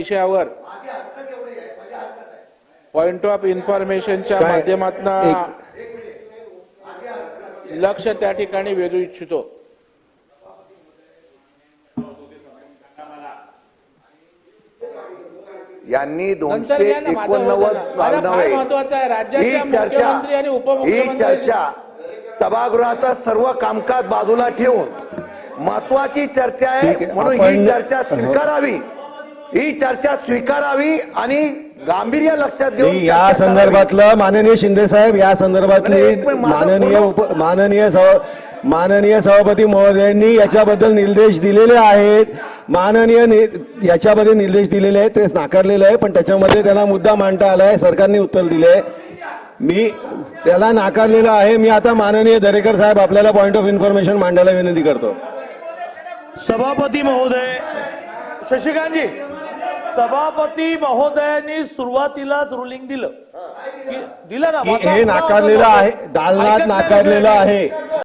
विषयावर point of इन्फॉर्मेशनच्या माध्यमातून लक्ष त्या ठिकाणी वेधू इच्छितो. यांनी दोनशे एकोणनव्वद. महत्वाचं आहे ही राज्याच्या चर्चा मुख्यमंत्री आणि ही उपमुख्यमंत्री चर्चा सभागृहाचं सर्व कामकाज बाजूला ठेवून महत्वाची चर्चा आहे म्हणून ही चर्चा स्वीकारावी. ही चर्चा स्वीकारावी आणि गांभीर्य लक्षात घेऊन या. संदर्भातलं माननीय शिंदे साहेब या संदर्भातली माननीय उप माननीय सभा माननीय सभापती महोदयांनी याच्याबद्दल निर्देश दिलेले आहेत. माननीय नि- याच्यामध्ये निर्देश दिलेले आहेत ते नाकारलेले आहे पण त्याच्यामध्ये त्याला मुद्दा मांडता आलाय सरकारने उत्तर दिले. मी त्याला नाकारलेलं आहे मी आता माननीय दरेकर साहेब आपल्याला पॉइंट ऑफ इन्फॉर्मेशन मांडायला विनंती करतो. सभापती महोदय शशिकांतजी. सभापती महोदयांनी सुरुवातीलाच रुलिंग दिलं. की- दिलं ना हे नाकारलेलं आहे दालनात नाकारलेलं. आहे.